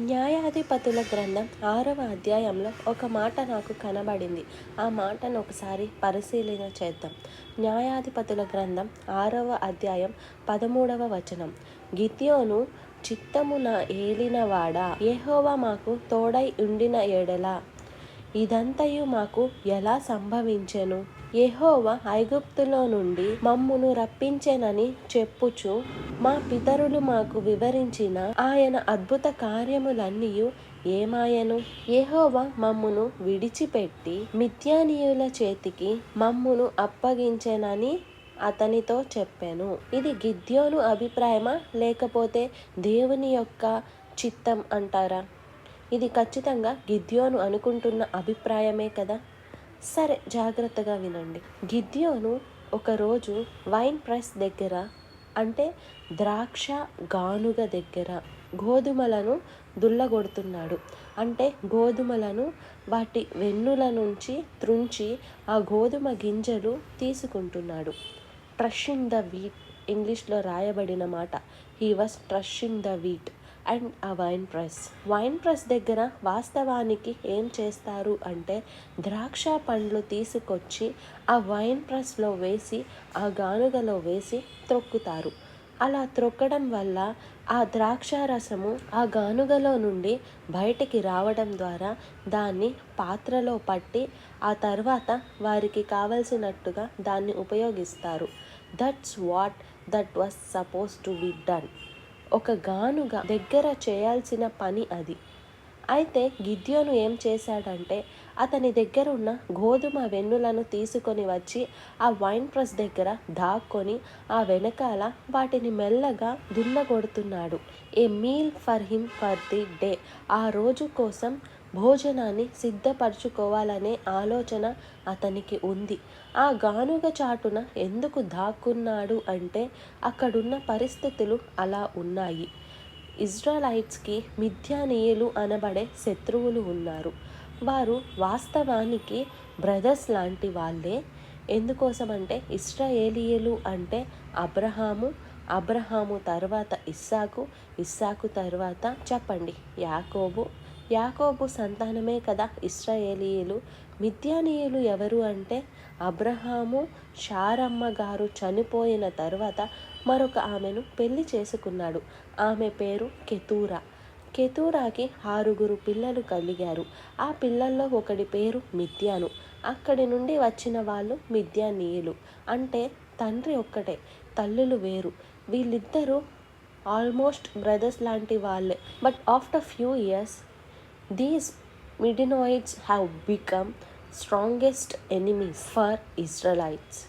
న్యాయాధిపతుల గ్రంథం ఆరవ అధ్యాయంలో ఒక మాట నాకు కనబడింది. ఆ మాటను ఒకసారి పరిశీలన చేద్దాం. న్యాయాధిపతుల గ్రంథం ఆరవ అధ్యాయం పదమూడవ వచనం. గిద్యోను చిత్తమున ఏలినవాడా? యెహోవా మాకు తోడై ఉండిన ఎడల. ఇదంతయు మాకు ఎలా సంభవించెను? యెహోవా ఐగుప్తులో నుండి మమ్మును రప్పించెనని చెప్పుచు మా పితరులు మాకు వివరించిన ఆయన అద్భుత కార్యములన్నీ ఏమాయను? యెహోవా మమ్మును విడిచిపెట్టి మిథ్యానీయుల చేతికి మమ్మును అప్పగించెనని అతనితో చెప్పాను. ఇది గిద్యోను అభిప్రాయమా? లేకపోతే దేవుని యొక్క చిత్తం అంటారా? ఇది ఖచ్చితంగా గిద్యోను అనుకుంటున్న అభిప్రాయమే కదా? సరే జాగ్రత్తగా వినండి. గిద్యోను ఒకరోజు వైన్ ప్రెస్ దగ్గర అంటే ద్రాక్ష గానుగ దగ్గర గోధుమలను దుల్లగొడుతున్నాడు అంటే గోధుమలను వాటి వెన్నుల నుంచి త్రుంచి ఆ గోధుమ గింజలు తీసుకుంటున్నాడు. ట్రషింగ్ ద వీట్ ఇంగ్లీష్లో రాయబడిన మాట. He was threshing the wheat and a wine press. Wine press దగ్గర వాస్తవానికి ఏం చేస్తారు అంటే ద్రాక్ష పండ్లు తీసుకొచ్చి ఆ వైన్ ప్రెస్లో వేసి ఆ గానుగలో వేసి త్రొక్కుతారు. అలా త్రొక్కడం వల్ల ఆ ద్రాక్ష రసము ఆ గానుగలో నుండి బయటికి రావడం ద్వారా దాన్ని పాత్రలో పట్టి ఆ తర్వాత వారికి కావలసినట్టుగా దాన్ని ఉపయోగిస్తారు. That's what that was suppose to be done ఒక గానుగా దగ్గర చేయాల్సిన పని అది. అయితే గిద్యోను ఏం చేశాడంటే అతని దగ్గర ఉన్న గోధుమ వెన్నులను తీసుకొని వచ్చి ఆ వైన్ ప్రెస్ దగ్గర దాక్కొని ఆ వెనకాల వాటిని మెల్లగా దున్నగొడుతున్నాడు. A meal for him for the day. ఆ రోజు కోసం భోజనాన్ని సిద్ధపరచుకోవాలనే ఆలోచన అతనికి ఉంది. ఆ గానుగ చాటున ఎందుకు దాక్కున్నాడు అంటే అక్కడున్న పరిస్థితులు అలా ఉన్నాయి. ఇజ్రాలైట్స్కి మిథ్యానీయులు అనబడే శత్రువులు ఉన్నారు. వారు వాస్తవానికి బ్రదర్స్ లాంటి వాళ్ళే. ఎందుకోసమంటే ఇస్రాయేలియలు అంటే అబ్రహాము అబ్రహాము తర్వాత ఇస్సాకు ఇస్సాకు తర్వాత చెప్పండి యాకోబు యాకోబు సంతానమే కదా ఇస్రాయేలీయులు. మిథ్యానీయులు ఎవరు అంటే అబ్రహాము షారమ్మ గారు చనిపోయిన తర్వాత మరొక ఆమెను పెళ్ళి చేసుకున్నాడు. ఆమె పేరు కెతూరా. కెతూరాకి ఆరుగురు పిల్లలు కలిగారు. ఆ పిల్లల్లో ఒకడి పేరు మిథ్యాను అక్కడి నుండి వచ్చిన వాళ్ళు మిథ్యానీయులు అంటే తండ్రి ఒక్కటే తల్లులు వేరు. వీళ్ళిద్దరూ ఆల్మోస్ట్ బ్రదర్స్ లాంటి వాళ్ళే. But after few years These Midianites have become strongest enemies for Israelites.